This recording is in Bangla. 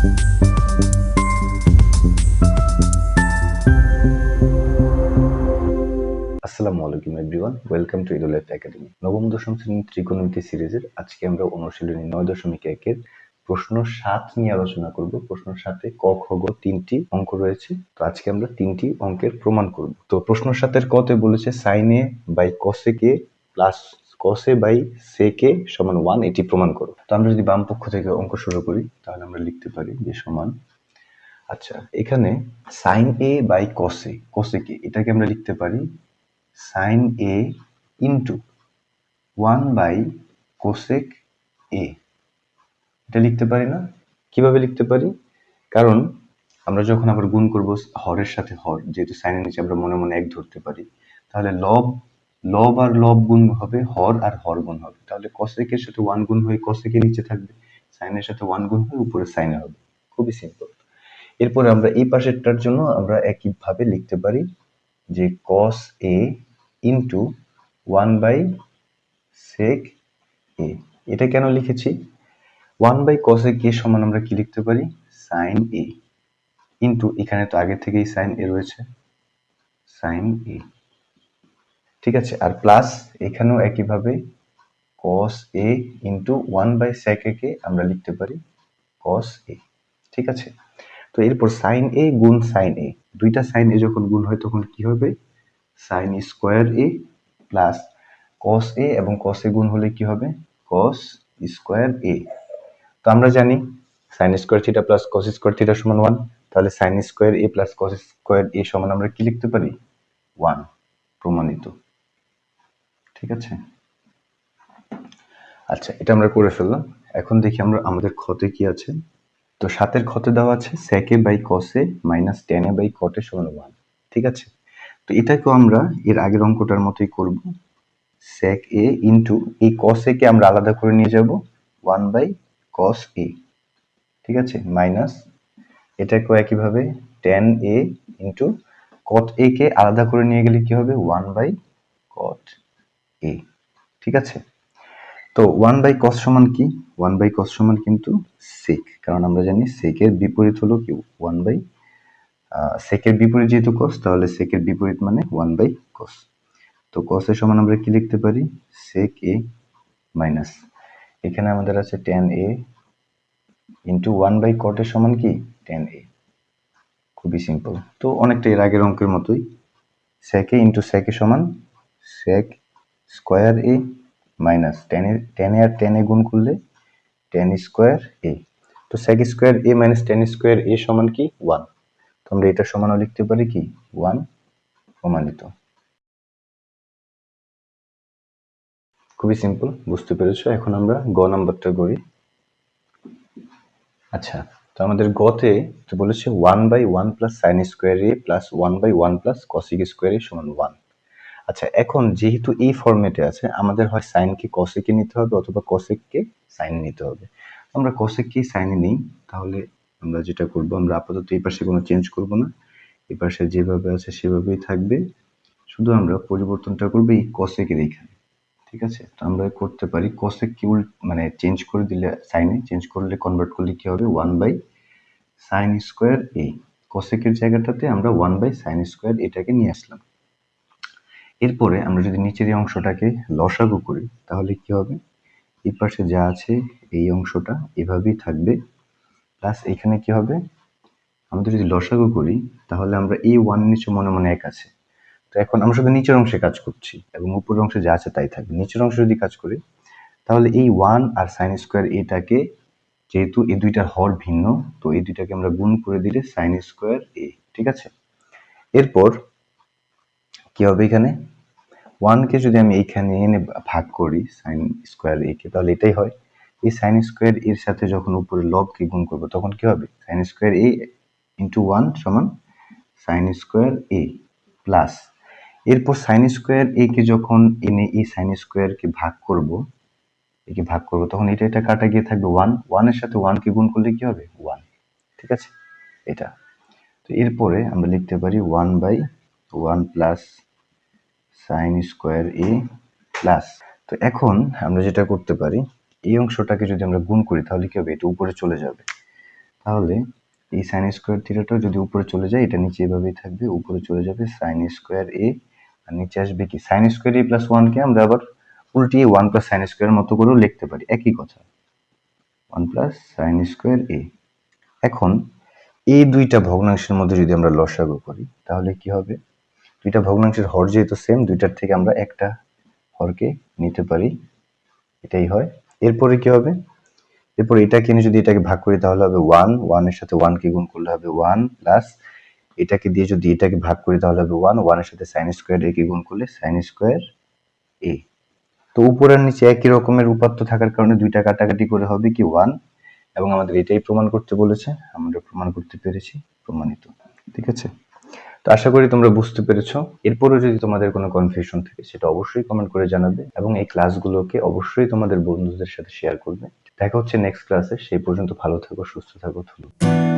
আসসালামু আলাইকুম everyone welcome to Idul life academy নবম, দশম শ্রেণির ত্রিকোণমিতি সিরিজের আজকে আমরা অনুশীলনী নয় দশমিক একের প্রশ্ন সাত নিয়ে আলোচনা করব। প্রশ্ন সাথে ক, খ, গ তিনটি অঙ্ক রয়েছে। তো আজকে আমরা তিনটি অঙ্কের প্রমাণ করব। তো প্রশ্ন সাতের কতে বলেছে সাইনে বাই কসেকে প্লাস কসে বাই সেকে সমান ওয়ান এটি প্রমাণ করো। তো আমরা যদি বাম পক্ষ থেকে অঙ্ক শুরু করি, তাহলে আমরা লিখতে পারি যে সমান আচ্ছা এখানে সাইন এ বাই কসে কসেকে এটাকে আমরা লিখতে পারি sine A into one by cosec A এটা লিখতে পারি না? কীভাবে লিখতে পারি? কারণ আমরা যখন আবার গুণ করব হরের সাথে হর, যেহেতু সাইনের নিচে আমরা মনে মনে এক ধরতে পারি, তাহলে লব লব আর লব গুণ হবে, হর আর হর গুণ হবে। তাহলে কসেকের সাথে ওয়ান গুণ হয়ে কসেকের নিচে থাকবে সাইনের সাথে ওয়ান গুণ হয়ে উপরে সাইনে হবে। খুবই সিম্পল এরপরে আমরা এই পাশেরটার জন্য আমরা একইভাবে লিখতে পারি যে cos A into one by sec A এটা কেন লিখেছি? ওয়ান বাই কসেক এ সমান আমরা কি লিখতে পারি? সাইন এ ইন্টু এখানে তো আগে থেকেই সাইন এ রয়েছে। সাইন এ ঠিক আছে? আর প্লাস এখানেও একইভাবে cos A into one by sec A কে আমরা লিখতে পারি cos এ ঠিক আছে? তো এরপর সাইন এ গুণ সাইন এ দুইটা সাইন এ যখন গুণ হয় তখন কি হবে? Sine square A plus cos A এবং কস এ গুণ হলে কি হবে? কস স্কোয়ার এ তো আমরা জানি sine square theta plus cos square theta সমান ওয়ান তাহলে sine square A plus cos square A সমান আমরা কি লিখতে পারি? ওয়ান প্রমাণিত। ঠিক আছে? আচ্ছা এটা আমরা করে ফেললাম। এখন দেখি আমরা, আমাদের ক্ষতে কি আছে? তো সাতের ক্ষতে দেওয়া আছে সেকে বাই কসে মাইনাস টেনে বাই কটে সমান ওয়ান ঠিক আছে? তো এটাকেও আমরা এর আগের অঙ্কটার মতোই করব। সেক এ ইন্টু এই কস এ কে আমরা আলাদা করে নিয়ে যাব ওয়ান বাই কস এ ঠিক আছে? মাইনাস এটাকেও একইভাবে টেন এ ইন্টু কট এ কে আলাদা করে নিয়ে গেলে কি হবে? ওয়ান বাই কট এ ঠিক আছে? তো ওয়ান বাই কস সমান কি? ওয়ান বাই কস সমান কিন্তু সেক কারণ আমরা জানি সেকের বিপরীত হলো কি? ওয়ান বাই সেকের বিপরীত যেহেতু কস তাহলে সেকের বিপরীত মানে ওয়ান বাই কস তো কসের সমান আমরা কি লিখতে পারি? সেক এ মাইনাস এখানে আমাদের আছে tan A into one by কটের সমান কি? টেন এ খুবই সিম্পল তো অনেকটা এর আগের অঙ্কের মতোই সেকে ইন্টু সেকে সমান সেক স্কোয়ার এ মাইনাস টেনে টেনে আর টেনে গুণ করলে টেন স্কোয়ার এ তো sec square A minus tan square A সমান কি? ওয়ান তো আমরা এটা সমানও লিখতে পারি কি? ওয়ান প্রমাণিত। খুবই সিম্পল বুঝতে পেরেছ? এখন আমরা গ নাম্বারটা করি। আচ্ছা তো আমাদের গতে তো বলেছে one by one plus sine square A plus one by one plus cosec square A সমান ওয়ান আচ্ছা এখন যেহেতু এই ফরম্যাটে আছে, আমাদের হয় সাইনকে কসেকে নিতে হবে অথবা কসেককে সাইন নিতে হবে। আমরা কসেককেই সাইনে নিই, তাহলে আমরা যেটা করব, আমরা আপাতত এই পাশে কোনো চেঞ্জ করব না। এই পাশে যেভাবে আছে সেভাবেই থাকবে। শুধু আমরা পরিবর্তনটা করব এই কসেকের এইখানে, ঠিক আছে? তো আমরা করতে পারি কসেক কি মানে চেঞ্জ করে দিলে সাইনে চেঞ্জ করলে কনভার্ট করলে কি হবে? One by sine square A কসেকের জায়গাটাতে আমরা ওয়ান বাই সাইন স্কোয়ার এটাকে নিয়ে আসলাম। এরপরে আমরা যদি নিচের এই অংশটাকে লসাগু করি, তাহলে কি হবে? এই পাশে যা আছে, এই অংশটা এভাবেই থাকবে। প্লাস এখানে কি হবে? আমাদের যদি লসাগু করি, তাহলে আমরা এই ওয়ান নিচে মনে মনে এক আছে। তো এখন আমরা শুধু নিচের অংশে কাজ করছি এবং উপরের অংশে যা আছে তাই থাকবে। নিচের অংশে যদি কাজ করি, তাহলে এই ওয়ান আর সাইন স্কোয়ার এটাকে, যেহেতু এই দুইটার হর ভিন্ন, তো এই দুইটাকে আমরা গুণ করে দিলে সাইন স্কোয়ার এ ঠিক আছে? এরপর কি হবে এখানে? ওয়ানকে যদি আমি এইখানে এনে ভাগ করি সাইন স্কোয়ার এ কে, তাহলে এটাই হয়। এই সাইন স্কোয়ার এর সাথে যখন উপরে লবকে গুণ করব, তখন কি হবে? Sine square A into one সমান সাইন স্কোয়ার এ প্লাস এরপর সাইন স্কোয়ার এ কে যখন এনে এই সাইন স্কোয়ারকে ভাগ করব একে ভাগ করব, তখন এটা এটা কাটা গিয়ে থাকবে ওয়ান ওয়ানের সাথে ওয়ানকে গুণ করলে কি হবে? ওয়ান ঠিক আছে? এটা। তো এরপরে আমরা লিখতে পারি one by one plus sine square A plus তো এখন আমরা যেটা করতে পারি, এই অংশটাকে যদি আমরা গুণ করি, তাহলে কি হবে? এটা উপরে চলে যাবে। তাহলে এই সাইন স্কোয়ার থিটাটা যদি উপরে চলে যায়, এটা নিচে এভাবেই থাকবে, উপরে চলে যাবে সাইন স্কোয়ার এ আর নিচে আসবে কি? সাইন স্কোয়ার এ প্লাস ওয়ানকে আমরা আবার উল্টিয়ে ওয়ান প্লাস সাইন স্কোয়ার মতো করেও লিখতে পারি। একই কথা। One plus sine square A এখন এই দুইটা ভগ্নাংশের মধ্যে যদি আমরা লসাগু করি, তাহলে কি হবে? দুইটা ভগ্নাংশের হর যেহেতু সেম দুইটার থেকে আমরা একটা হরকে নিতে পারি। এটাই হয়। এরপরে কি হবে? এরপর এটাকে নিয়ে যদি এটাকে ভাগ করি তাহলে হবে ওয়ান ওয়ানের সাথে ওয়ানকে গুণ করলে হবে ওয়ান প্লাস এটাকে দিয়ে যদি এটাকে ভাগ করি তাহলে হবে ওয়ান ওয়ানের সাথে সাইন স্কোয়ার একে গুণ করলে সাইন স্কোয়ার এ তো উপর আর নিচে একই রকমের উপাত্ত থাকার কারণে দুইটা কাটাকাটি করে হবে কি ওয়ান এবং আমাদের এটাই প্রমাণ করতে বলেছে। আমরা প্রমাণ করতে পেরেছি, প্রমাণিত। ঠিক আছে? তো আশা করি তোমরা বুঝতে পেরেছ। এরপরও যদি তোমাদের কোনো কনফিউশন থাকে, সেটা অবশ্যই কমেন্ট করে জানাবে এবং এই ক্লাসগুলোকে অবশ্যই তোমাদের বন্ধুদের সাথে শেয়ার করবে। দেখা হচ্ছে নেক্সট ক্লাসে সেই পর্যন্ত ভালো থাকো, সুস্থ থাকো, ধন্যবাদ।